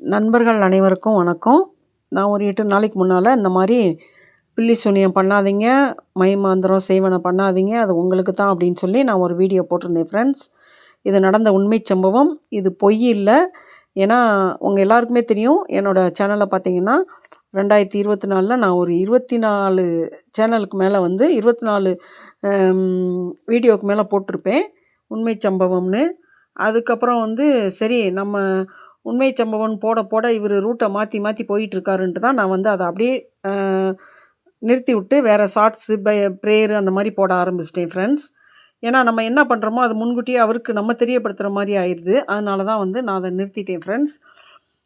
நண்பர்கள் அனைவருக்கும் வணக்கம். நான் ஒரு எட்டு நாளைக்கு முன்னால் இந்த மாதிரி பில்லி சூனியம் பண்ணாதீங்க மைமாந்திரம் செய்வனை பண்ணாதீங்க அது உங்களுக்கு தான் அப்படின்னு சொல்லி நான் ஒரு வீடியோ போட்டிருந்தேன் ஃப்ரெண்ட்ஸ் இது நடந்த உண்மை சம்பவம். இது பொய் இல்லை. ஏன்னா உங்கள் எல்லாருக்குமே தெரியும் என்னோடய சேனலை பார்த்தீங்கன்னா ரெண்டாயிரத்தி இருபத்தி நாலில் நான் ஒரு இருபத்தி நாலு சேனலுக்கு மேலே வந்து இருபத்தி நாலு வீடியோவுக்கு மேலே போட்டிருப்பேன் உண்மை சம்பவம்னு. அதுக்கப்புறம் வந்து சரி நம்ம உண்மை சம்பவம் போட போட இவர் ரூட்டை மாற்றி மாற்றி போயிட்டுருக்காருன்ட்டு தான் நான் வந்து அதை அப்படியே நிறுத்தி விட்டு வேறு ஷார்ட்ஸு பை ப்ரேயரு அந்த மாதிரி போட ஆரம்பிச்சிட்டேன் ஃப்ரெண்ட்ஸ் ஏன்னா நம்ம என்ன பண்ணுறோமோ அது முன்கூட்டியே அவருக்கு நம்ம தெரியப்படுத்துகிற மாதிரி ஆயிடுது. அதனால தான் வந்து நான் அதை நிறுத்திட்டேன் ஃப்ரெண்ட்ஸ்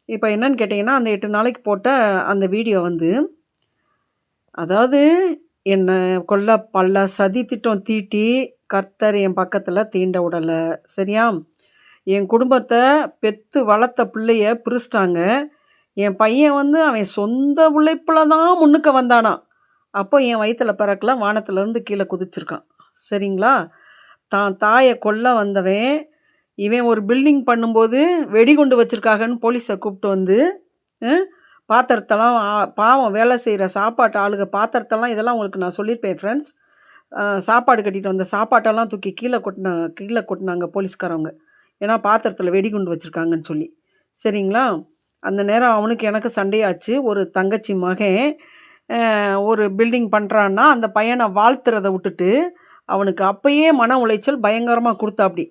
இப்போ என்னன்னு கேட்டிங்கன்னா அந்த எட்டு நாளைக்கு போட்ட அந்த வீடியோ வந்து அதாவது என்னை கொல்ல பல்ல சதி திட்டம் தீட்டி கர்த்தர் என் பக்கத்தில் தீண்ட விடலை சரியா? என் குடும்பத்தை பெற்று வளர்த்த பிள்ளைய பிரிச்சிட்டாங்க. என் பையன் வந்து அவன் சொந்த உழைப்பில் தான் முன்னுக்கு வந்தானா. அப்போ என் வயிற்றில் பிறக்கல வானத்துலேருந்து கீழே குதிச்சிருக்கான். சரிங்களா? தான் தாயை கொல்ல வந்தவன் இவன் ஒரு பில்டிங் பண்ணும்போது வெடிகுண்டு வச்சுருக்காகன்னு போலீஸை கூப்பிட்டு வந்து பாத்திரத்தெல்லாம் பாவம் வேலை செய்கிற சாப்பாட்டு ஆளுக பாத்திரத்தெல்லாம் இதெல்லாம் உங்களுக்கு நான் சொல்லியிருப்பேன் ஃப்ரெண்ட்ஸ் சாப்பாடு கட்டிட்டு வந்த சாப்பாட்டெல்லாம் தூக்கி கீழே கொட்டின கீழே கொட்டினாங்க போலீஸ்காரவங்க ஏன்னா பாத்திரத்தில் வெடிகுண்டு வச்சுருக்காங்கன்னு சொல்லி. சரிங்களா? அந்த நேரம் அவனுக்கு எனக்கு சண்டையாச்சு. ஒரு தங்கச்சி மகன் ஒரு பில்டிங் பண்ணுறான்னா அந்த பையனை வாழ்த்துறதை விட்டுட்டு அவனுக்கு அப்பயே மன உளைச்சல் பயங்கரமாக கொடுத்தாப்படி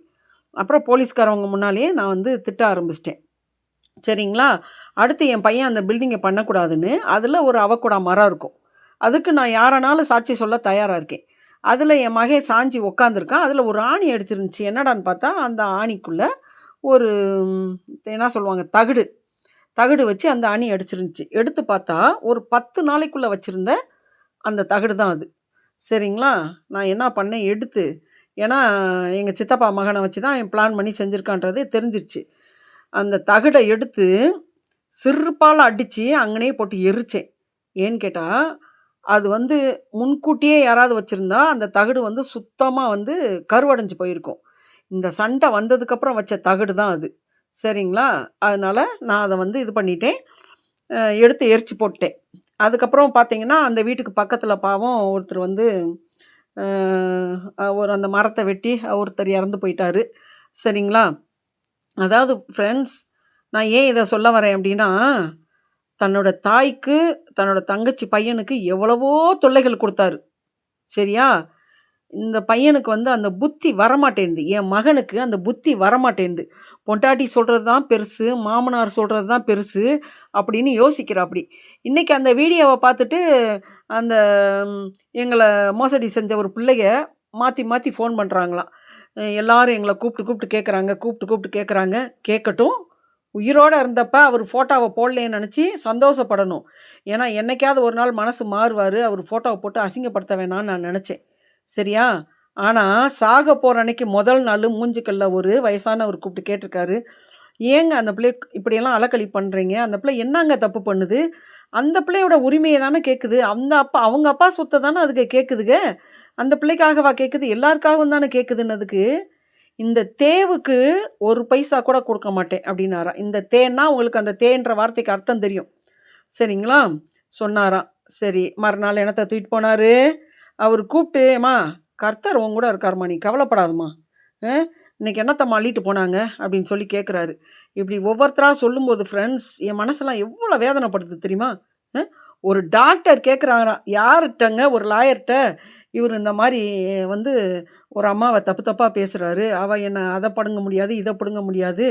அப்புறம் போலீஸ்காரவங்க முன்னாலேயே நான் வந்து திட்ட ஆரம்பிச்சிட்டேன். சரிங்களா? அடுத்து என் பையன் அந்த பில்டிங்கை பண்ணக்கூடாதுன்னு அதில் ஒரு அவக்கூடா மரம் இருக்கும். அதுக்கு நான் யாரானாலும் சாட்சி சொல்ல தயாராக இருக்கேன். அதில் என் மகே சாஞ்சி உக்காந்துருக்கான் அதில் ஒரு ஆணி அடிச்சிருந்துச்சி. என்னடான்னு பார்த்தா அந்த ஆணிக்குள்ளே ஒரு என்ன சொல்லுவாங்க தகுடு. தகுடு வச்சு அந்த அணி அடிச்சிருந்துச்சி. எடுத்து பார்த்தா ஒரு பத்து நாளைக்குள்ளே வச்சுருந்த அந்த தகுடு தான் அது. சரிங்களா? நான் என்ன பண்ணேன்? எடுத்து ஏன்னா எங்கள் சித்தப்பா மகனை வச்சு தான் என் பிளான் பண்ணி செஞ்சுருக்கான்றது தெரிஞ்சிருச்சு. அந்த தகுடை எடுத்து சிறுப்பால் அடித்து அங்கனே போட்டு எரித்தேன் ஏன்னு கேட்டால் அது வந்து முன்கூட்டியே யாராவது வச்சுருந்தா அந்த தகடு வந்து சுத்தமாக வந்து கருவடைஞ்சு போயிருக்கும். இந்த சண்டை வந்ததுக்கப்புறம் வச்ச தகடு தான் அது. சரிங்களா? அதனால் நான் அதை வந்து இது பண்ணிட்டேன். எடுத்து எரிச்சு போட்டேன் அதுக்கப்புறம் பார்த்தீங்கன்னா அந்த வீட்டுக்கு பக்கத்தில் பாவம் ஒருத்தர் வந்து ஒரு அந்த மரத்தை வெட்டி ஒருத்தர் இறந்து போயிட்டாரு. சரிங்களா? அதாவது ஃப்ரெண்ட்ஸ் நான் ஏன் இதை சொல்ல வரேன் அப்படின்னா தன்னோட தாய்க்கு தன்னோட தங்கச்சி பையனுக்கு எவ்வளவோ தொல்லைகள் கொடுத்தாரு. சரியா? இந்த பையனுக்கு வந்து அந்த புத்தி வரமாட்டேன்து என் மகனுக்கு அந்த புத்தி வரமாட்டேன்து பொண்டாட்டி சொல்கிறது தான் பெருசு மாமனார் சொல்கிறது தான் பெருசு அப்படின்னு யோசிக்கிற அப்படி இன்றைக்கி அந்த வீடியோவை பார்த்துட்டு அந்த எங்களை மோசடி செஞ்ச ஒரு பிள்ளைய மாற்றி மாற்றி ஃபோன் பண்ணுறாங்களாம் எல்லோரும் எங்களை கூப்பிட்டு கூப்பிட்டு கேட்குறாங்க கூப்பிட்டு கூப்பிட்டு கேட்குறாங்க கேட்கட்டும் உயிரோடு இருந்தப்ப அவர் ஃபோட்டோவை போடலேன்னு நினச்சி சந்தோஷப்படணும். ஏன்னா என்றைக்காவது ஒரு நாள் மனசு மாறுவார் அவர் ஃபோட்டோவை போட்டு அசிங்கப்படுத்த வேணான்னு நான் நினச்சேன். சரியா? ஆனால் சாக போகிற அன்னைக்கு முதல் நாள் மூஞ்சிக்கல்ல ஒரு வயசானவர் கூப்பிட்டு கேட்டிருக்காரு. ஏங்க அந்த பிள்ளை இப்படியெல்லாம் அலக்கழி பண்ணுறீங்க அந்த பிள்ளை என்னங்க தப்பு பண்ணுது? அந்த பிள்ளையோட உரிமையை தானே கேட்குது அந்த அப்பா அவங்க அப்பா சொத்தை தானே அதுக்கு கேட்குதுங்க அந்த பிள்ளைக்காகவா கேட்குது எல்லாருக்காகவும் தானே கேட்குதுன்னதுக்கு இந்த தேவுக்கு ஒரு பைசா கூட கொடுக்க மாட்டேன் அப்படின்னாராம் இந்த தேன்னா உங்களுக்கு அந்த தேன்ற வார்த்தைக்கு அர்த்தம் தெரியும். சரிங்களா? சொன்னாராம் சரி மறுநாள் என்னத்தை தூக்கிட்டு போனார்? அவர் கூப்பிட்டு கர்த்தர் உன் கூட இருக்காருமா நீ கவலைப்படாதம்மா. இன்னைக்கு என்னத்தம்மா அள்ளிட்டு போனாங்க? அப்படின்னு சொல்லி கேட்குறாரு இப்படி ஒவ்வொருத்தராக சொல்லும்போது ஃப்ரெண்ட்ஸ் என் மனசெல்லாம் எவ்வளோ வேதனைப்படுது தெரியுமா? ஒரு டாக்டர் கேட்குறாங்களாம் யார்கிட்டங்க? ஒரு லாயர்கிட்ட இவர் இந்த மாதிரி வந்து ஒரு அம்மாவை தப்பு தப்பாக பேசுகிறாரு அவள் என்னை அதை படுங்க முடியாது இதை பிடுங்க முடியாது.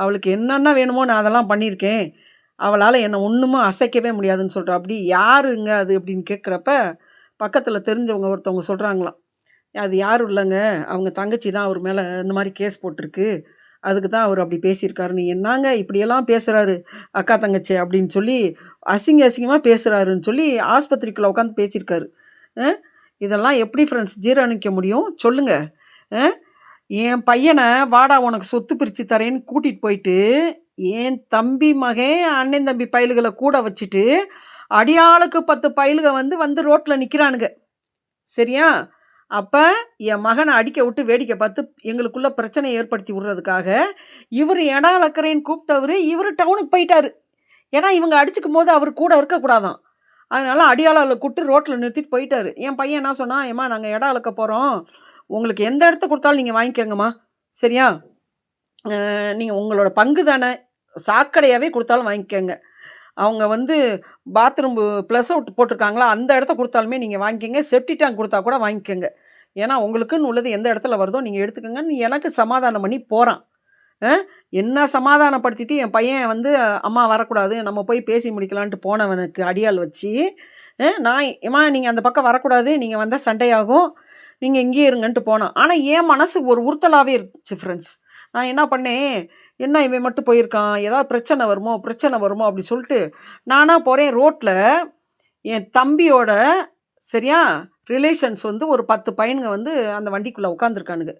அவளுக்கு என்னென்ன வேணுமோ நான் அதெல்லாம் பண்ணியிருக்கேன். அவளால் என்னை ஒன்றுமே அசைக்கவே முடியாதுன்னு சொல்கிறா அப்படி யாருங்க அது அப்படின்னு கேட்குறப்ப பக்கத்தில் தெரிஞ்சவங்க ஒருத்தவங்க சொல்கிறாங்களாம் அது யாரும் இல்லைங்க. அவங்க தங்கச்சி தான் அவர் மேலே இந்த மாதிரி கேஸ் போட்டிருக்கு. அதுக்கு தான் அவர் அப்படி பேசியிருக்காரு. நீ என்னங்க இப்படியெல்லாம் பேசுகிறாரு அக்கா தங்கச்சி அப்படின்னு சொல்லி அசிங்க அசிங்கமாக பேசுகிறாருன்னு சொல்லி ஆஸ்பத்திரிக்குள்ளே உட்காந்து பேசியிருக்காரு. இதெல்லாம் எப்படி ஃப்ரெண்ட்ஸ் ஜீரணிக்க முடியும்? சொல்லுங்கள் என் பையனை வாடா உனக்கு சொத்து பிரித்து தரேன்னு கூட்டிகிட்டு போயிட்டு என் தம்பி மகன் அண்ணன் தம்பி பயல்களை கூட வச்சுட்டு அடியாளுக்கு பத்து பயலுக வந்து வந்து ரோட்டில் நிற்கிறானுங்க சரியா? அப்போ என் மகனை அடிக்க விட்டு வேடிக்கை பார்த்து எங்களுக்குள்ள பிரச்சனை ஏற்படுத்தி விடுறதுக்காக இவர் இடம் அளக்கிறேன்னு கூப்பிட்டவர் இவர் டவுனுக்கு போயிட்டார். ஏன்னா இவங்க அடிச்சுக்கும் போது அவர் கூட இருக்கக்கூடாதான். அதனால அடியாளால் கூப்பிட்டு ரோட்டில் நிறுத்திட்டு போயிட்டாரு. என் பையன் என்ன சொன்னான்? ஏம்மா நாங்கள் இடம் இழக்க போகிறோம் உங்களுக்கு எந்த இடத்த கொடுத்தாலும் நீங்கள் வாங்கிக்கோங்கம்மா. சரியா? நீங்கள் உங்களோட பங்கு தானே. சாக்கடையாகவே கொடுத்தாலும் வாங்கிக்கோங்க. அவங்க வந்து பாத்ரூம் ப்ளஸ் அவுட் போட்டிருக்காங்களா அந்த இடத்த கொடுத்தாலுமே நீங்கள் வாங்கிக்கோங்க. செப்டி டேங்க் கொடுத்தா கூட வாங்கிக்கோங்க. ஏன்னா உங்களுக்குன்னு உள்ளது எந்த இடத்துல வருதோ நீங்கள் எடுத்துக்கோங்கன்னு எனக்கு சமாதானம் பண்ணி போகிறான் என்ன சமாதானப்படுத்திட்டு என் பையன் வந்து அம்மா வரக்கூடாது நம்ம போய் பேசி முடிக்கலான்ட்டு போனவனுக்கு அடியால் வச்சு நான் ஏம்மா நீங்கள் அந்த பக்கம் வரக்கூடாது நீங்கள் வந்தால் சண்டையாகும் நீங்கள் இங்கேயே இருங்கன்ட்டு போனான். ஆனால் என் மனசு ஒரு உறுத்தலாகவே இருந்துச்சு ஃப்ரெண்ட்ஸ் நான் என்ன பண்ணேன் என்ன இவன் மட்டும் போயிருக்கான்? ஏதாவது பிரச்சனை வருமோ? பிரச்சனை வருமோ? அப்படி சொல்லிட்டு நானாக போகிறேன் ரோட்டில் என் தம்பியோட சரியா ரிலேஷன்ஸ் வந்து ஒரு பத்து பையனுங்க வந்து அந்த வண்டிக்குள்ளே உட்காந்துருக்கானுங்க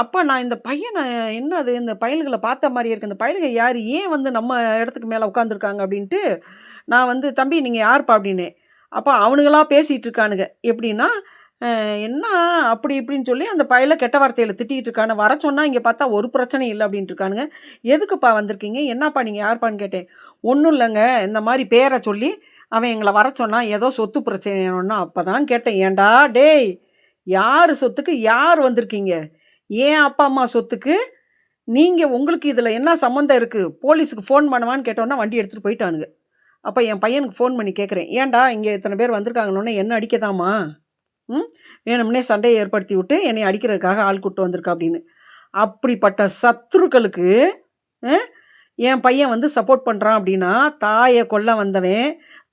அப்போ நான் இந்த பையனை என்னது இந்த பயல்களை பார்த்த மாதிரியே இருக்குது இந்த பயல்க யார்? ஏன் வந்து நம்ம இடத்துக்கு மேலே உட்காந்துருக்காங்க அப்படின்ட்டு நான் வந்து தம்பி நீங்கள் யார்ப்பா? அப்படின்னு. அப்போ அவனுங்களா பேசிகிட்டு இருக்கானுங்க. எப்படின்னா என்ன அப்படி இப்படின்னு சொல்லி அந்த பயலை கெட்ட வார்த்தையில் திட்டிகிட்டு இருக்கானு. வர சொன்னால் இங்கே பார்த்தா ஒரு பிரச்சனையும் இல்லை அப்படின்ட்டு இருக்கானுங்க. எதுக்குப்பா வந்திருக்கீங்க? என்னப்பா நீங்கள் யாருப்பான்னு கேட்டேன். ஒன்றும் இல்லைங்க. இந்த மாதிரி பேரை சொல்லி அவன் எங்களை வர சொன்னால் ஏதோ சொத்து பிரச்சனைன்னா அப்போ தான் கேட்டேன். ஏன்டா டேய் யார் சொத்துக்கு யார் வந்திருக்கீங்க? ஏன் அப்பா அம்மா சொத்துக்கு? நீங்கள் உங்களுக்கு இதில் என்ன சம்மந்தம் இருக்குது போலீஸுக்கு ஃபோன் பண்ணுவான்னு கேட்டோன்னா வண்டி எடுத்துகிட்டு போயிட்டானுங்க. அப்போ என் பையனுக்கு ஃபோன் பண்ணி கேட்குறேன் ஏன்டா இங்கே இத்தனை பேர் வந்திருக்காங்கன்னு என்ன அடிக்கதாமா ம்? வேணும்னே சண்டையை ஏற்படுத்தி விட்டு என்னை அடிக்கிறதுக்காக ஆள் கூட்டு வந்திருக்கா அப்படின்னு. அப்படிப்பட்ட சத்துருக்களுக்கு என் பையன் வந்து சப்போர்ட் பண்ணுறான் அப்படின்னா தாயை கொல்ல வந்தவன்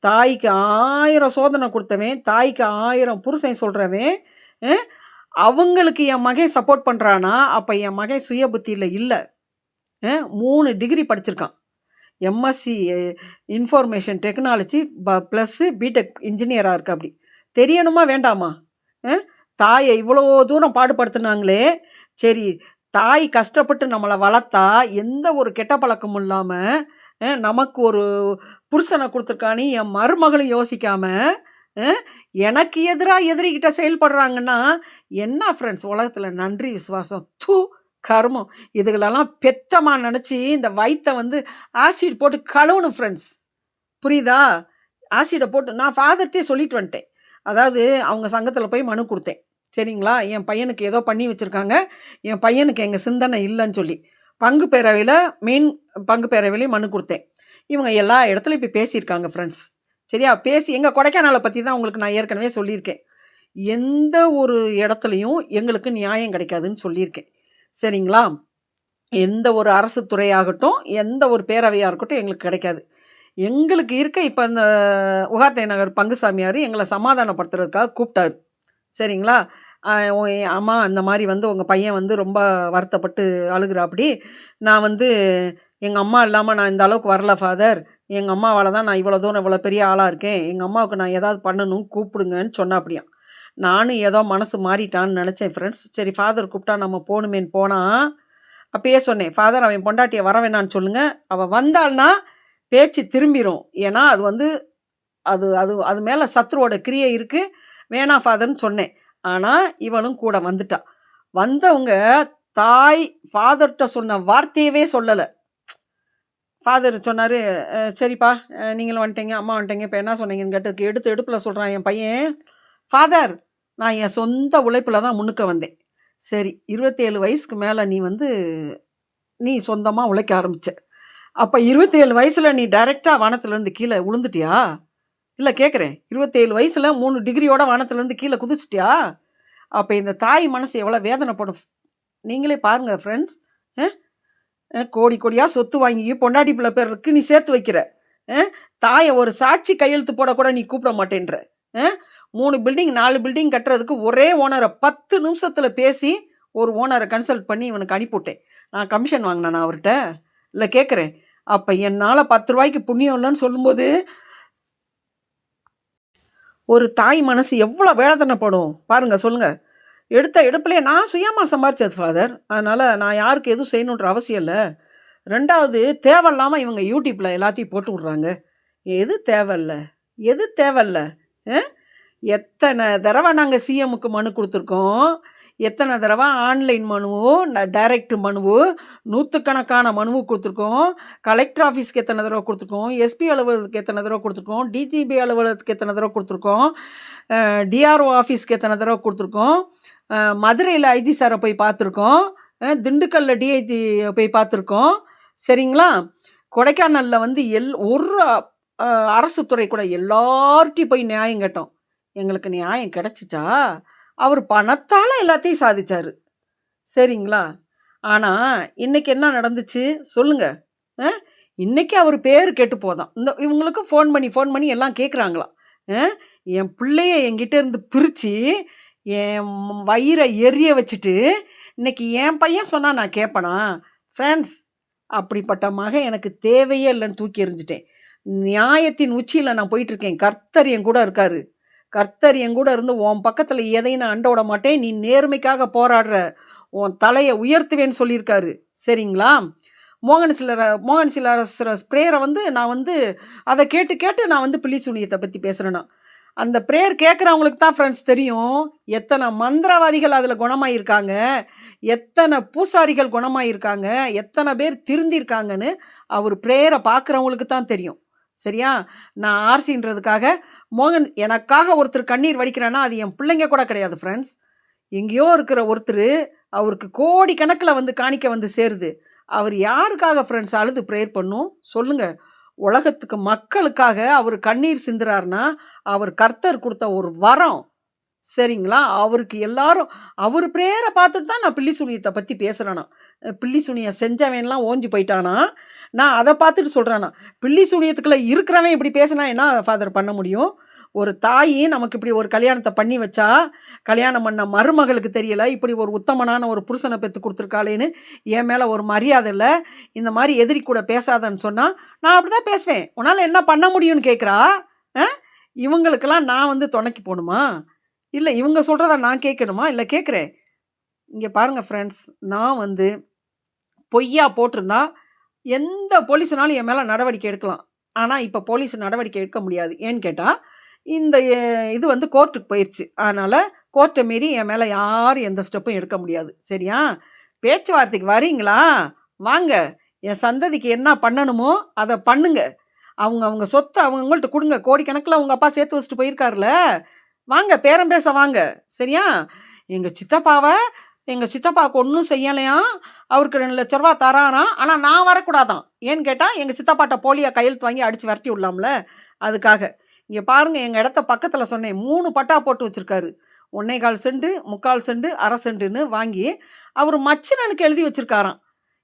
தாய்க்கு ஆயிரம் சோதனை கொடுத்தவன் தாய்க்கு ஆயிரம் புருஷன் சொல்கிறவன் அவங்களுக்கு என் மகன் சப்போர்ட் பண்ணுறானா அப்போ என் மகன் சுய புத்தியில் இல்லை மூணு டிகிரி படிச்சிருக்கான். எம்எஸ்சி இன்ஃபர்மேஷன் டெக்னாலஜி ப ப்ளஸ்ஸு பிடெக் இன்ஜினியராக இருக்கு அப்படி. தெரியணுமா? வேண்டாமா? தாயை இவ்வளோ தூரம் பாடுபடுத்துனாங்களே. சரி தாய் கஷ்டப்பட்டு நம்மளை வளர்த்தா எந்த ஒரு கெட்ட பழக்கமும் இல்லாமல் நமக்கு ஒரு புருஷனை கொடுத்துருக்கானே என் மருமகளும் யோசிக்காமல் எனக்கு எதிராக எதிரிகிட்ட செயல்படுறாங்கன்னா என்ன ஃப்ரெண்ட்ஸ் உலகத்தில் நன்றி விசுவாசம் தூ கர்மம். இதுகளெல்லாம் பெத்தமாக நினச்சி இந்த வயித்தை வந்து ஆசிட் போட்டு கழுவணும் ஃப்ரெண்ட்ஸ் புரியுதா? ஆசிடை போட்டு நான் ஃபாதர்கிட்டே சொல்லிட்டு வந்துட்டேன். அதாவது அவங்க சங்கத்தில் போய் மனு கொடுத்தேன். சரிங்களா? என் பையனுக்கு ஏதோ பண்ணி வச்சுருக்காங்க. என் பையனுக்கு எங்கள் சிந்தனை இல்லைன்னு சொல்லி. பங்கு பேரவையில் மீன் பங்கு பேரவையிலையும் மனு கொடுத்தேன். இவங்க எல்லா இடத்துலையும் இப்போ பேசியிருக்காங்க ஃப்ரெண்ட்ஸ் சரியா? பேசி எங்கள் கொடைக்கானலை பற்றி தான் உங்களுக்கு நான் ஏற்கனவே சொல்லியிருக்கேன். எந்த ஒரு இடத்துலையும் எங்களுக்கு நியாயம் கிடைக்காதுன்னு சொல்லியிருக்கேன். சரிங்களா? எந்த ஒரு அரசு துறையாகட்டும் எந்த ஒரு பேரவையாக இருக்கட்டும் எங்களுக்கு கிடைக்காது. எங்களுக்கு இருக்க இப்போ இந்த உகாத்தை நகர் பங்குசாமியார் எங்களை சமாதானப்படுத்துறதுக்காக கூப்பிட்டாரு. சரிங்களா? என் அம்மா இந்த மாதிரி வந்து உங்கள் பையன் வந்து ரொம்ப வருத்தப்பட்டு அழுகுறாப்படி. நான் வந்து எங்கள் அம்மா இல்லாமல் நான் இந்த அளவுக்கு வரல ஃபாதர். எங்கள் அம்மாவால் தான் நான் இவ்வளோ தூரம் இவ்வளோ பெரிய ஆளாக இருக்கேன். எங்கள் அம்மாவுக்கு நான் ஏதாவது பண்ணணும் கூப்பிடுங்கன்னு சொன்னாப்படியாம். நானும் ஏதோ மனசு மாறிட்டான்னு நினச்சேன் ஃப்ரெண்ட்ஸ் சரி ஃபாதர் கூப்பிட்டா நம்ம போகணுமேன்னு போனால் அப்பயே சொன்னேன் ஃபாதர் அவன் பொண்டாட்டியை வர வேணான்னு சொல்லுங்கள் அவள் வந்தாள்னா பேச்சு திரும்பிடும் ஏன்னா அது வந்து அது அது அது மேலே சத்ருவோட கிரியை இருக்குது வேணா ஃபாதர்னு சொன்னேன். ஆனால் இவனும் கூட வந்துட்டா. வந்தவங்க தாய் ஃபாதர்கிட்ட சொன்ன வார்த்தையவே சொல்லலை. ஃபாதர் சொன்னார் சரிப்பா நீங்களும் வந்துட்டீங்க அம்மா வந்துட்டீங்க இப்போ என்ன சொன்னீங்கன்னு கேட்டதுக்கு எடுத்து எடுப்பில் சொல்கிறான் என் பையன். ஃபாதர் நான் என் சொந்த உழைப்பில் தான் முன்னுக்க வந்தேன். சரி இருபத்தேழு வயசுக்கு மேலே நீ வந்து நீ சொந்தமாக உழைக்க ஆரம்பிச்ச. அப்போ இருபத்தேழு வயசில் நீ டைரெக்டாக வானத்துலேருந்து கீழே விழுந்துட்டியா இல்லை கேட்குறேன் இருபத்தேழு வயசில் மூணு டிகிரியோட வானத்துலேருந்து கீழே குதிச்சிட்டியா? அப்போ இந்த தாய் மனசு எவ்வளோ வேதனைப்படும். நீங்களே பாருங்கள் ஃப்ரெண்ட்ஸ் கோடி கோடியாக சொத்து வாங்கி பொண்டாட்டி பிள்ளை பேர் இருக்கு நீ சேர்த்து வைக்கிற. தாயை ஒரு சாட்சி கையெழுத்து போடக்கூட நீ கூப்பிட மாட்டேன்ற. மூணு பில்டிங் நாலு பில்டிங் கட்டுறதுக்கு ஒரே ஓனரை பத்து நிமிஷத்தில் பேசி ஒரு ஓனரை கன்சல்ட் பண்ணி இவனுக்கு அனுப்பிவிட்டேன். நான் கமிஷன் வாங்கினேன் நான் அவர்கிட்ட? இல்லை கேட்குறேன் அப்போ என்னால் பத்து ரூபாய்க்கு புண்ணியம் இல்லைன்னு சொல்லும்போது ஒரு தாய் மனசு எவ்வளோ வேதனைப்படும். பாருங்கள் சொல்லுங்கள் எடுத்த எடுப்புலேயே நான் சுயமாக சம்பாரிச்சது ஃபாதர் அதனால் நான் யாருக்கு எதுவும் செய்யணுன்ற அவசியம் இல்லை. ரெண்டாவது தேவையில்லாமல் இவங்க யூடியூப்பில் எல்லாத்தையும் போட்டு விட்றாங்க. எது தேவையில்ல? எது தேவையில்ல? ஆ? எத்தனை தடவை நாங்கள் சிஎம்முக்கு மனு கொடுத்துருக்கோம்? எத்தனை தடவை ஆன்லைன் மனுவோ டைரக்ட் மனுவோ நூற்றுக்கணக்கான மனுவு கொடுத்துருக்கோம். கலெக்டர் ஆஃபீஸ்க்கு எத்தனை தடவை கொடுத்துருக்கோம். எஸ்பி அலுவலகத்துக்கு எத்தனை தடவை கொடுத்துருக்கோம். டிஜிபி அலுவலகத்துக்கு எத்தனை தடவை கொடுத்துருக்கோம். டிஆர்ஓ ஆஃபீஸ்க்கு எத்தனை தடவை கொடுத்துருக்கோம். மதுரையில் ஐஜி சாரை போய் பார்த்துருக்கோம். திண்டுக்கல்லில் டிஐஜி போய் பார்த்துருக்கோம். சரிங்களா? கொடைக்கானலில் வந்து எல் ஒரு அரசு துறை கூட எல்லார்ட்டையும் போய் நியாயம் கேட்டோம். எங்களுக்கு நியாயம் கிடச்சிச்சா? அவர் பணத்தால் எல்லாத்தையும் சாதிச்சார். சரிங்களா? ஆனால் இன்றைக்கி என்ன நடந்துச்சு? சொல்லுங்கள் ஆ? அவர் பேர் கெட்டு போதான். இந்த இவங்களுக்கு ஃபோன் பண்ணி ஃபோன் பண்ணி எல்லாம் கேட்குறாங்களாம் என் பிள்ளைய என்கிட்ட இருந்து பிரித்து என் வயிறை எரிய வச்சுட்டு இன்றைக்கி என் பையன் சொன்னால் நான் கேட்பேனா ஃப்ரெண்ட்ஸ் அப்படிப்பட்ட மகன் எனக்கு தேவையே இல்லைன்னு தூக்கி எறிஞ்சிட்டேன். நியாயத்தின் உச்சியில் நான் போயிட்டுருக்கேன் கர்த்தர் என் கூட இருக்காரு. கர்த்தர் என் கூட இருந்து உன் பக்கத்தில் எதையும் நான் அண்ட விட மாட்டேன். நீ நேர்மைக்காக போராடுற. உன் தலையை உயர்த்துவேன்னு சொல்லியிருக்காரு. சரிங்களா? மோகன் சிலர மோகன் சிலரசர ஸ்ப்ரேயரை வந்து நான் வந்து அதை கேட்டு கேட்டு நான் வந்து பில்லி சூனியத்தை பற்றி பேசுகிறேன்னா அந்த ப்ரேயர் கேட்குறவங்களுக்கு தான் ஃப்ரெண்ட்ஸ் தெரியும். எத்தனை மந்திரவாதிகள் அதில் குணமாயிருக்காங்க. எத்தனை பூசாரிகள் குணமாயிருக்காங்க. எத்தனை பேர் திருந்திருக்காங்கன்னு அவர் ப்ரேயரை பார்க்குறவங்களுக்கு தான் தெரியும். சரியா? நான் ஆர்சின்றதுக்காக மோகன் எனக்காக ஒருத்தர் கண்ணீர் வடிக்கிறேன்னா அது என் பிள்ளைங்க கூட கிடையாது ஃப்ரெண்ட்ஸ் எங்கேயோ இருக்கிற ஒருத்தர் அவருக்கு கோடி கணக்கில் வந்து காணிக்க வந்து சேருது. அவர் யாருக்காக ஃப்ரெண்ட்ஸ் அழுது ப்ரேயர் பண்ணும்? சொல்லுங்கள் உலகத்துக்கு மக்களுக்காக அவர் கண்ணீர் சிந்துறாருன்னா அவர் கர்த்தர் கொடுத்த ஒரு வரம். சரிங்களா? அவருக்கு எல்லாரும் அவர் ப்ரேயரை பார்த்துட்டு தான் நான் பில்லி சுனியத்தை பற்றி பேசுகிறேன்னா பில்லி சுனியை செஞ்சவன்லாம் ஓஞ்சி போயிட்டானா? நான் அதை பார்த்துட்டு சொல்கிறேனா பில்லி சுனியத்துக்குள்ளே இருக்கிறவன் இப்படி பேசினா என்ன ஃபாதர் பண்ண முடியும்? ஒரு தாய் நமக்கு இப்படி ஒரு கல்யாணத்தை பண்ணி வச்சா கல்யாணம் பண்ண மருமகளுக்கு தெரியல இப்படி ஒரு உத்தமனான ஒரு புருஷனை பெற்று கொடுத்துருக்காளேன்னு என் மேலே ஒரு மரியாதை இல்லை இந்த மாதிரி எதிரி கூட பேசாதன்னு சொன்னால் நான் அப்படி தான் பேசுவேன். உன்னால் என்ன பண்ண முடியும்னு கேட்குறா ஆ இவங்களுக்கெல்லாம் நான் வந்து துணைக்கி போகணுமா? இல்லை இவங்க சொல்கிறத நான் கேட்கணுமா இல்லை கேட்குறேன் இங்கே பாருங்கள் ஃப்ரெண்ட்ஸ் நான் வந்து பொய்யா போட்டிருந்தா எந்த போலீஸ்னாலும் என் மேலே நடவடிக்கை எடுக்கலாம். ஆனால் இப்போ போலீஸ் நடவடிக்கை எடுக்க முடியாது. ஏன்னு கேட்டால் இந்த இது வந்து கோர்ட்டுக்கு போயிடுச்சு அதனால் கோர்ட்டை மீறி என் மேலே யாரும் எந்த ஸ்டெப்பும் எடுக்க முடியாது. சரியா? பேச்சுவார்த்தைக்கு வரீங்களா? வாங்க. என் சந்ததிக்கு என்ன பண்ணணுமோ அதை பண்ணுங்க. அவங்க அவங்க சொத்தை அவங்கள்ட்ட கொடுங்க. கோடிக்கணக்கில் அவங்க அப்பா சேர்த்து வச்சுட்டு போயிருக்காருல. வாங்க பேரம் பேச வாங்க. சரியா? எங்கள் சித்தப்பாவை எங்கள் சித்தப்பாவுக்கு ஒன்றும் செய்யலையாம் அவருக்கு ரெண்டு லட்ச ரூபா தராராம் ஆனால் நான் வரக்கூடாதான். ஏன்னு கேட்டால் எங்கள் சித்தப்பாட்ட போலியா கையெழுத்து வாங்கி அடித்து வரட்டி விடலாம்ல? அதுக்காக. இங்கே பாருங்கள் எங்கள் இடத்த பக்கத்தில் சொன்னேன். மூணு பட்டா போட்டு வச்சுருக்காரு. ஒன்னே கால் செண்டு முக்கால் செண்டு அரை செண்டுன்னு வாங்கி அவர் மச்சினனுக்கு எழுதி வச்சுருக்காராம்.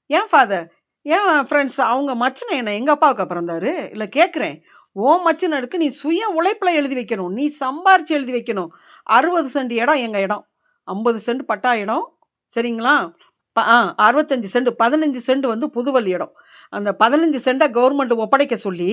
ஏன் ஃபாதர் ஏன் ஃப்ரெண்ட்ஸ் அவங்க மச்சினை என்ன? எங்கள் அப்பாவுக்கு பிறந்தாரு இல்லை கேட்குறேன் ஓ மச்சினனுக்கு நீ சுய உழைப்பில் எழுதி வைக்கணும். நீ சம்பாரித்து எழுதி வைக்கணும். அறுபது சென்ட் இடம் எங்கள் இடம்? ஐம்பது சென்ட் பட்டா இடம். சரிங்களா? ப ஆ அறுபத்தஞ்சி சென்ட் பதினஞ்சு சென்ட் வந்து புதுவள்ளி இடம். அந்த பதினஞ்சு சென்ட்டை கவர்மெண்ட் ஒப்படைக்க சொல்லி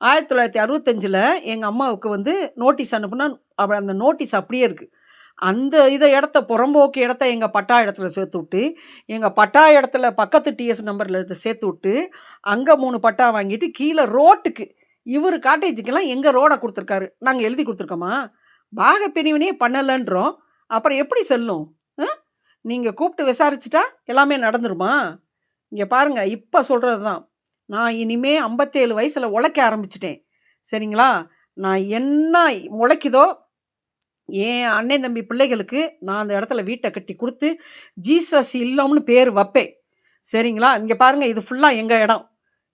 ஆயிரத்தி தொள்ளாயிரத்தி அறுபத்தஞ்சில் எங்கள் அம்மாவுக்கு வந்து நோட்டீஸ் அனுப்புனா அவ- அந்த நோட்டீஸ் அப்படியே இருக்குது அந்த இதை இடத்த புறம்போக்கு இடத்த எங்கள் பட்டா இடத்துல சேர்த்து விட்டு எங்கள் பட்டா இடத்துல பக்கத்து டிஎஸ் நம்பரில் எடுத்து சேர்த்து விட்டு அங்கே மூணு பட்டா வாங்கிட்டு கீழே ரோட்டுக்கு இவர் காட்டேஜுக்கெல்லாம் எங்கள் ரோடை கொடுத்துருக்காரு? நாங்கள் எழுதி கொடுத்துருக்கோமா? பாக பிரிவினே பண்ணலைன்றோம். அப்புறம் எப்படி செல்லும்? நீங்கள் கூப்பிட்டு விசாரிச்சிட்டா எல்லாமே நடந்துருமா? இங்கே பாருங்கள் இப்போ சொல்கிறது தான் நான் இனிமே ஐம்பத்தேழு வயசில் உழைக்க ஆரம்பிச்சிட்டேன். சரிங்களா? நான் என்ன உழைக்குதோ என் அண்ணன் தம்பி பிள்ளைகளுக்கு நான் அந்த இடத்துல வீட்டை கட்டி கொடுத்து ஜீசஸ் இல்லம்னு பேர் வைப்பேன். சரிங்களா? இங்கே பாருங்கள் இது ஃபுல்லாக எங்கள் இடம்.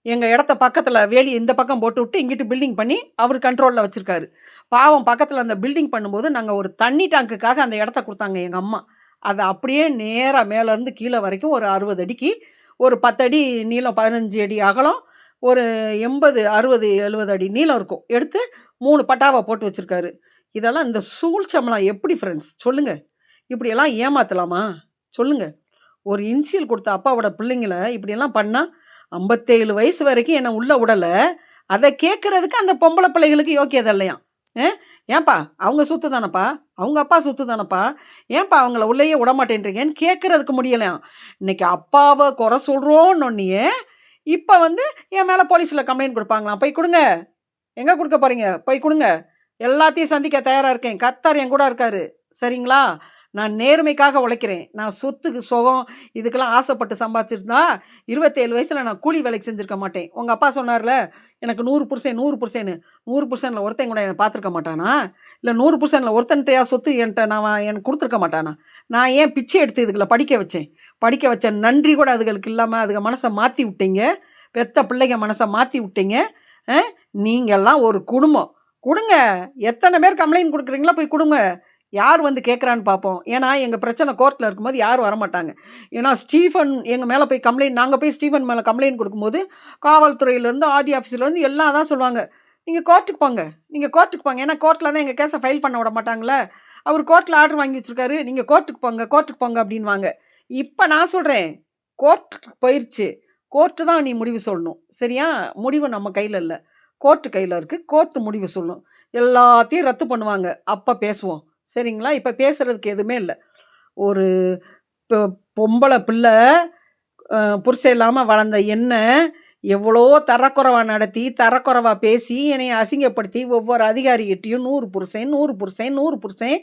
எங்கள் இடத்த பக்கத்தில் வேலி இந்த பக்கம் போட்டு விட்டு இங்கிட்டு பில்டிங் பண்ணி அவர் கண்ட்ரோலில் வச்சுருக்காரு. பாவம் பக்கத்தில் அந்த பில்டிங் பண்ணும்போது நாங்கள் ஒரு தண்ணி டேங்குக்காக அந்த இடத்த கொடுத்தாங்க எங்கள் அம்மா. அதை அப்படியே நேராக மேலேருந்து கீழே வரைக்கும் ஒரு அறுபது அடிக்கு ஒரு பத்தடி நீளம் பதினஞ்சு அடி அகலம் ஒரு எண்பது அறுபது எழுபது அடி நீளம் இருக்கும். எடுத்து மூணு பட்டாவை போட்டு வச்சுருக்காரு. இதெல்லாம் இந்த சூழ்ச்சமெல்லாம் எப்படி ஃப்ரெண்ட்ஸ் சொல்லுங்கள் இப்படியெல்லாம் ஏமாற்றலாமா சொல்லுங்கள் ஒரு இன்சியல் கொடுத்த அப்பாவோட பிள்ளைங்களை இப்படியெல்லாம் பண்ணால் ஐம்பத்தேழு வயசு வரைக்கும் என்னை உள்ளே விடலை அதை கேட்குறதுக்கு அந்த பொம்பளை பிள்ளைகளுக்கு யோக்கியதை இல்லையாம் ஏன்பா அவங்க சுத்து தானப்பா? அவங்க அப்பா சுத்து தானப்பா? ஏன்பா அவங்கள உள்ளேயே விடமாட்டேன்றீங்கன்னு கேட்குறதுக்கு முடியலையாம் இன்னைக்கு அப்பாவை குறை சொல்கிறோன்னொன்னையே இப்போ வந்து என் மேலே போலீஸில் கம்ப்ளைண்ட் கொடுப்பாங்களாம். போய் கொடுங்க. எங்கே கொடுக்க போகிறீங்க போய் கொடுங்க. எல்லாத்தையும் சந்திக்க தயாராக இருக்கேன். கத்தார் என் கூட இருக்காரு. சரிங்களா? நான் நேர்மைக்காக உழைக்கிறேன். நான் சொத்துக்கு சுகம் இதுக்கெல்லாம் ஆசைப்பட்டு சம்பாதிச்சிருந்தா இருபத்தேழு வயசில் நான் கூலி வேலைக்கு செஞ்சுருக்க மாட்டேன். உங்கள் அப்பா சொன்னார்ல எனக்கு நூறு புருஷன் நூறு பர்சன்ட் நூறு பர்சன்டில் ஒருத்தன் கூட என்னை பார்த்துருக்க மாட்டானா? இல்லை நூறு பர்சன்டில் ஒருத்தன்ட்டையா சொத்து என்கிட்ட நான் எனக்கு கொடுத்துருக்க மாட்டானா? நான் ஏன் பிச்சை எடுத்து இதுகளை படிக்க வச்சேன்? படிக்க வச்ச நன்றி கூட அதுகளுக்கு இல்லாமல் அதுக மனசை மாற்றி விட்டீங்க. பெத்த பிள்ளைங்க மனசை மாற்றி விட்டீங்க. நீங்கள்லாம் ஒரு குடும்பம். கொடுங்க. எத்தனை பேர் கம்ப்ளைண்ட் கொடுக்குறீங்களோ போய் கொடுங்க. யார் வந்து கேட்குறான்னு பார்ப்போம் ஏன்னா எங்கள் பிரச்சனை கோர்ட்டில் இருக்கும்போது யாரும் வரமாட்டாங்க. ஏன்னா ஸ்டீஃபன் எங்கள் மேலே போய் கம்ப்ளைண்ட் நாங்கள் போய் ஸ்டீஃபன் மேலே கம்ப்ளைண்ட் கொடுக்கும்போது காவல்துறையிலேருந்து ஆர்டி ஆஃபீஸ்லேருந்து எல்லாம் தான் சொல்லுவாங்க. நீங்கள் கோர்ட்டுக்கு போங்க. நீங்கள் கோர்ட்டுக்கு போங்க. ஏன்னா கோர்ட்டில் தான் எங்கள் கேஸை ஃபைல் பண்ண விட மாட்டாங்களே அவர் கோர்ட்டில் ஆர்டர் வாங்கி வச்சிருக்காரு. நீங்கள் கோர்ட்டுக்கு போங்க கோர்ட்டுக்கு போங்க அப்படின்வாங்க இப்போ நான் சொல்கிறேன் கோர்ட் போயிடுச்சு கோர்ட்டு தான் நீ முடிவு சொல்லணும். சரியா? முடிவு நம்ம கையில் இல்லை. கோர்ட்டு கையில் இருக்குது கோர்ட்டு முடிவு சொல்லணும் எல்லாத்தையும் ரத்து பண்ணுவாங்க. அப்போ பேசுவோம். சரிங்களா? இப்போ பேசுகிறதுக்கு எதுவுமே இல்லை. ஒரு பொம்பளை பிள்ளை புருஷன் இல்லாமல் வளர்ந்த என்ன எவ்வளோ தரக்குறைவாக நடத்தி தரக்குறைவாக பேசி என்னை அசிங்கப்படுத்தி ஒவ்வொரு அதிகாரிகிட்டையும் நூறு புருஷன் நூறு புருஷன் நூறு புருஷன்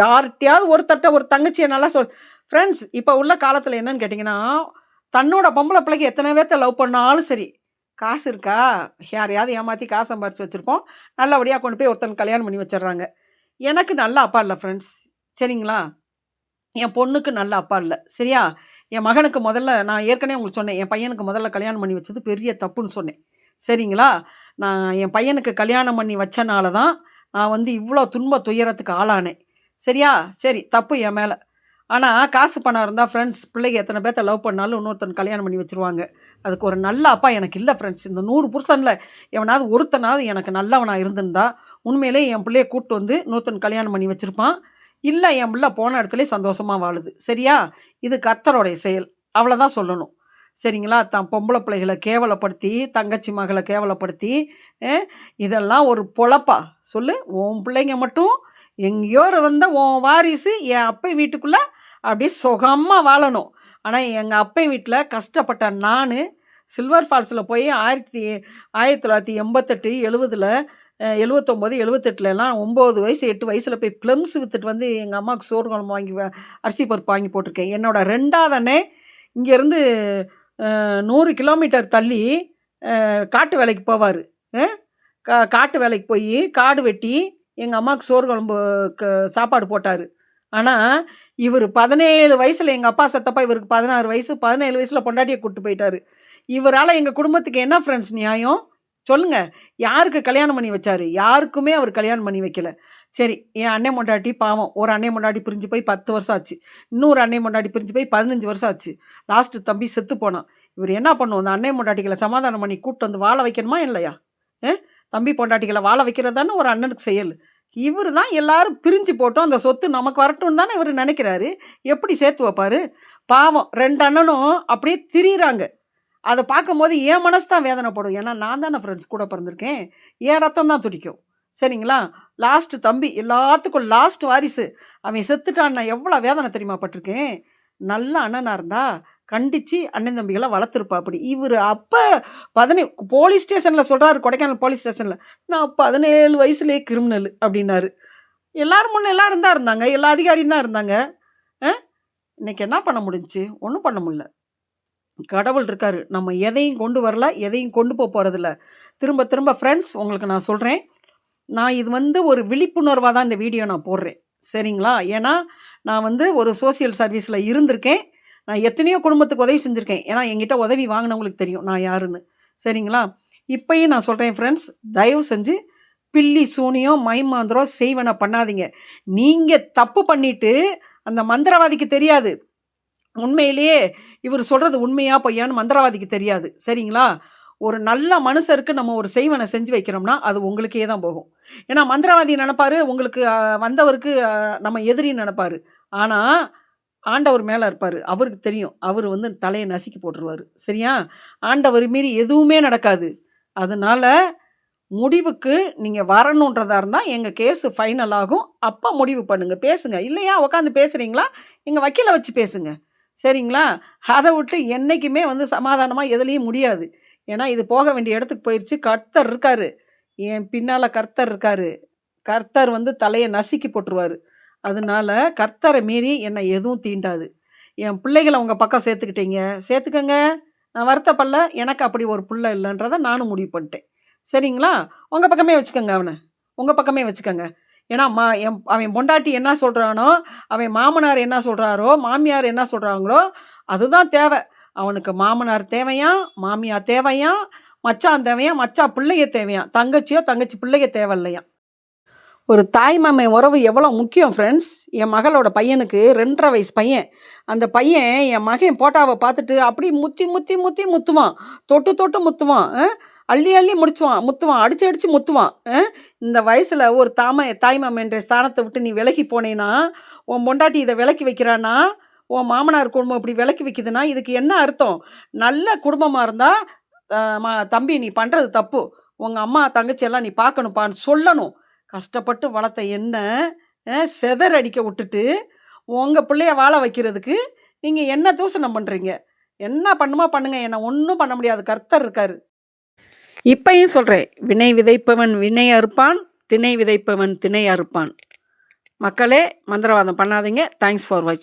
யார்கிட்டையாவது ஒருத்தட்ட ஒரு தங்கச்சியை நல்லா சொல் ஃப்ரெண்ட்ஸ் இப்போ உள்ள காலத்தில் என்னன்னு கேட்டிங்கன்னா தன்னோட பொம்பளை பிள்ளைக்கு எத்தனை பேர்த்த லவ் பண்ணாலும் சரி காசு இருக்கா? யாரையாவது ஏமாற்றி காசு சம்பாரித்து வச்சுருப்போம். நல்லபடியாக கொண்டு போய் ஒருத்தன் கல்யாணம் பண்ணி வச்சிடுறாங்க. எனக்கு நல்ல அப்பா இல்லை ஃப்ரெண்ட்ஸ் சரிங்களா? என் பொண்ணுக்கு நல்ல அப்பா இல்லை. சரியா? என் மகனுக்கு முதல்ல நான் ஏற்கனவே உங்களுக்கு சொன்னேன். என் பையனுக்கு முதல்ல கல்யாணம் பண்ணி வச்சது பெரிய தப்புன்னு சொன்னேன். சரிங்களா? நான் என் பையனுக்கு கல்யாணம் பண்ணி வச்சனால தான் நான் வந்து இவ்வளோ துன்ப துயரத்துக்கு ஆளானேன். சரியா? சரி தப்பு என் மேலே. ஆனால் காசு பணம் இருந்தால் ஃப்ரெண்ட்ஸ் பிள்ளைங்க எத்தனை பேர்த்த லவ் பண்ணாலும் இன்னொருத்தன் கல்யாணம் பண்ணி வச்சுருவாங்க. அதுக்கு ஒரு நல்ல அப்பா எனக்கு இல்லை ஃப்ரெண்ட்ஸ் இந்த நூறு புருஷனில் எவனாவது ஒருத்தனாவது எனக்கு நல்லவனாக இருந்திருந்தா உண்மையிலே என் பிள்ளைய கூப்பிட்டு வந்து இன்னொருத்தன் கல்யாணம் பண்ணி வச்சுருப்பான். இல்லை என் பிள்ளை போன இடத்துல சந்தோஷமாக வாழுது. சரியா? இது கர்த்தருடைய செயல். அவ்வளோதான் சொல்லணும். சரிங்களா? தான் பொம்பளை பிள்ளைகளை கேவலப்படுத்தி தங்கச்சி மகளை கேவலப்படுத்தி இதெல்லாம் ஒரு பொழப்பா. சொல்லு உன் பிள்ளைங்க மட்டும் எங்கேயோ வந்த உன் வாரிசு என் அப்பை வீட்டுக்குள்ளே அப்படியே சுகமாக வாழணும். ஆனால் எங்கள் அப்பை வீட்டில் கஷ்டப்பட்ட நான் சில்வர் ஃபால்ஸில் போய் ஆயிரத்தி ஆயிரத்தி தொள்ளாயிரத்தி எண்பத்தெட்டு எழுபதில் எழுவத்தொம்போது எழுபத்தெட்டுலலாம் ஒம்பது வயசு எட்டு வயசில் போய் ப்ளம்ஸ் விற்றுட்டு வந்து எங்கள் அம்மாவுக்கு சோறு குழம்பு வாங்கி வ- அரிசி பருப்பு வாங்கி போட்டிருக்கேன். என்னோட ரெண்டாவதனே இங்கேருந்து நூறு கிலோமீட்டர் தள்ளி காட்டு வேலைக்கு போவார். கா காட்டு வேலைக்கு போய் காடு வெட்டி எங்கள் அம்மாவுக்கு சோறு குழம்பு க- சாப்பாடு போட்டார். ஆனால் இவர் பதினேழு வயசில் எங்கள் அப்பா செத்தப்பா இவருக்கு பதினாறு வயசு பதினேழு வயசில் பொண்டாட்டியை கூப்பிட்டு போயிட்டாரு. இவரால் எங்கள் குடும்பத்துக்கு என்ன ஃப்ரெண்ட்ஸ் நியாயம்? சொல்லுங்கள் யாருக்கு கல்யாணம் பண்ணி வச்சாரு? யாருக்குமே அவர் கல்யாணம் பண்ணி வைக்கல. சரி என் அண்ணன் மொண்டாட்டி பாவம். ஒரு அண்ணன் மொண்டாட்டி பிரிஞ்சு போய் பத்து வருஷம் ஆச்சு. இன்னொரு அண்ணன் மொண்டாட்டி பிரிஞ்சு போய் பதினஞ்சு வருஷம் ஆச்சு. லாஸ்ட்டு தம்பி செத்து போனான். இவர் என்ன பண்ணுவோம் அந்த அண்ணன் மொண்டாட்டிகளை சமாதானம் பண்ணி கூப்பிட்டு வந்து வாழ வைக்கணுமா இல்லையா? ஏ தம்பி பொண்டாட்டிகளை வாழ வைக்கிறது தானே ஒரு அண்ணனுக்கு செயல். இவர் தான் எல்லாரும் பிரிஞ்சு போட்டோம். அந்த சொத்து நமக்கு வரட்டும் தானே இவர் நினைக்கிறாரு. எப்படி சேர்த்து வைப்பார்? பாவம் ரெண்டு அண்ணனும் அப்படியே திரியிறாங்க. அதை பார்க்கும்போது என் மனசு தான் வேதனைப்படும். ஏன்னா நான் தானே ஃப்ரெண்ட்ஸ் கூட பிறந்திருக்கேன். என் ரத்தம் தான் துடிக்கும். சரிங்களா? லாஸ்ட்டு தம்பி எல்லாத்துக்கும் லாஸ்ட் வாரிசு. அவன் செத்துட்டான். நான் எவ்வளோ வேதனை தெரியுமா பட்டிருக்கேன்? நல்ல அண்ணனாக இருந்தா கண்டித்து அண்ணன் தம்பிகளை வளர்த்துருப்பா அப்படி. இவர் அப்போ பதினே போலீஸ் ஸ்டேஷனில் சொல்கிறாரு கொடைக்கானல் போலீஸ் ஸ்டேஷனில் நான் பதினேழு வயசுலேயே கிரிமினல் அப்படின்னாரு. எல்லோரும் முன்னே எல்லாரும் தான் இருந்தாங்க. எல்லா அதிகாரியும் தான் இருந்தாங்க. ஆ? இன்னைக்கு என்ன பண்ண முடிஞ்சுச்சு ஒன்றும் பண்ண முடியல. கடவுள் இருக்கார். நம்ம எதையும் கொண்டு வரல எதையும் கொண்டு போக போகிறதில்ல திரும்ப திரும்ப ஃப்ரெண்ட்ஸ் உங்களுக்கு நான் சொல்கிறேன் நான் இது வந்து ஒரு விழிப்புணர்வாக தான் இந்த வீடியோ நான் போடுறேன். சரிங்களா? ஏன்னா நான் வந்து ஒரு சோஷியல் சர்வீஸில் இருந்திருக்கேன். நான் எத்தனையோ குடும்பத்துக்கு உதவி செஞ்சுருக்கேன். ஏன்னா என்கிட்ட உதவி வாங்கினவங்களுக்கு தெரியும் நான் யாருன்னு. சரிங்களா? இப்பயும் நான் சொல்கிறேன் ஃப்ரெண்ட்ஸ் தயவு செஞ்சு பில்லி சூனியம் மைமாந்திரம் செய்வன பண்ணாதீங்க. நீங்கள் தப்பு பண்ணிவிட்டு அந்த மந்திரவாதிக்கு தெரியாது. உண்மையிலேயே இவர் சொல்கிறது உண்மையா பொய்யான்னு மந்திரவாதிக்கு தெரியாது. சரிங்களா? ஒரு நல்ல மனுஷருக்கு நம்ம ஒரு செய்வனை செஞ்சு வைக்கிறோம்னா அது உங்களுக்கே தான் போகும். ஏன்னா மந்திரவாதி நினைப்பாரு உங்களுக்கு வந்தவருக்கு நம்ம எதிரின்னு நினைப்பார். ஆனால் ஆண்டவர் மேலே இருப்பார். அவருக்கு தெரியும். அவர் வந்து தலையை நசுக்கி போட்டுருவார். சரியா? ஆண்டவர் மீறி எதுவுமே நடக்காது. அதனால் முடிவுக்கு நீங்கள் வரணுன்றதா இருந்தால் எங்கள் கேஸு ஃபைனல் ஆகும். அப்போ முடிவு பண்ணுங்கள் பேசுங்க. இல்லையா? உட்காந்து பேசுகிறீங்களா எங்கள் வக்கீலை வச்சு பேசுங்க. சரிங்களா? அதை விட்டு என்றைக்குமே வந்து சமாதானமாக எதுலேயும் முடியாது. ஏன்னா இது போக வேண்டிய இடத்துக்கு போயிடுச்சு கர்த்தர் இருக்காரு. என் பின்னால் கர்த்தர் இருக்காரு. கர்த்தர் வந்து தலையை நசுக்கி போட்டுருவார். அதனால கர்த்தரை மீறி என்னை எதுவும் தீண்டாது. என் பிள்ளைகளை உங்கள் பக்கம் சேர்த்துக்கிட்டீங்க. சேர்த்துக்கங்க. நான் வருத்தப்படல. எனக்கு அப்படி ஒரு பிள்ளை இல்லைன்றதை நானும் முடிவு பண்ணிட்டேன். சரிங்களா? உங்கள் பக்கமே வச்சுக்கோங்க அவனை. உங்கள் பக்கமே வச்சுக்கோங்க. ஏன்னா மா என் அவன் பொண்டாட்டி என்ன சொல்கிறானோ அவன் மாமனார் என்ன சொல்கிறாரோ மாமியார் என்ன சொல்கிறாங்களோ அதுதான் தேவை. அவனுக்கு மாமனார் தேவையா? மாமியார் தேவையா? மச்சான் தேவையா? மச்சா பிள்ளைய தேவையா? தங்கச்சியோ தங்கச்சி பிள்ளைய தேவை இல்லையா ஒரு தாய் மாமன் உறவு எவ்வளோ முக்கியம் ஃப்ரெண்ட்ஸ் என் மகளோட பையனுக்கு ரெண்டரை வயசு பையன். அந்த பையன் என் மகன் போட்டாவை பார்த்துட்டு அப்படி முத்தி முத்தி முத்தி முத்துவான். தொட்டு தொட்டு முத்துவான். அள்ளி அள்ளி முடிச்சுவான். முத்துவான். அடிச்சு அடிச்சு முத்துவான். இந்த வயசில் ஒரு தாம தாய்மாமன் என்ற ஸ்தானத்தை விட்டு நீ விலகி போனேன்னா உன் பொண்டாட்டி இதை விலக்கி வைக்கிறான்னா உன் மாமனார் குடும்பம் இப்படி விலக்கி வைக்குதுன்னா இதுக்கு என்ன அர்த்தம்? நல்ல குடும்பமாக இருந்தால் தம்பி நீ பண்ணுறது தப்பு. உங்கள் அம்மா தங்கச்சி எல்லாம் நீ பார்க்கணுப்பான்னு சொல்லணும். கஷ்டப்பட்டு வளர்த்த என்ன அடிக்க விட்டுட்டு உங்கள் பிள்ளைய வாழ வைக்கிறதுக்கு நீங்கள் என்ன தூசணம் பண்ணுறீங்க என்ன பண்ணுமா பண்ணுங்க என்னை ஒன்றும் பண்ண முடியாது கர்த்தர் இருக்காரு. இப்பையும் சொல்கிறேன் வினை விதைப்பவன் வினை அறுப்பான் திணை விதைப்பவன் திணை அறுப்பான். மக்களே மந்திரவாதம் பண்ணாதீங்க. தேங்க்ஸ் ஃபார் வாட்சிங்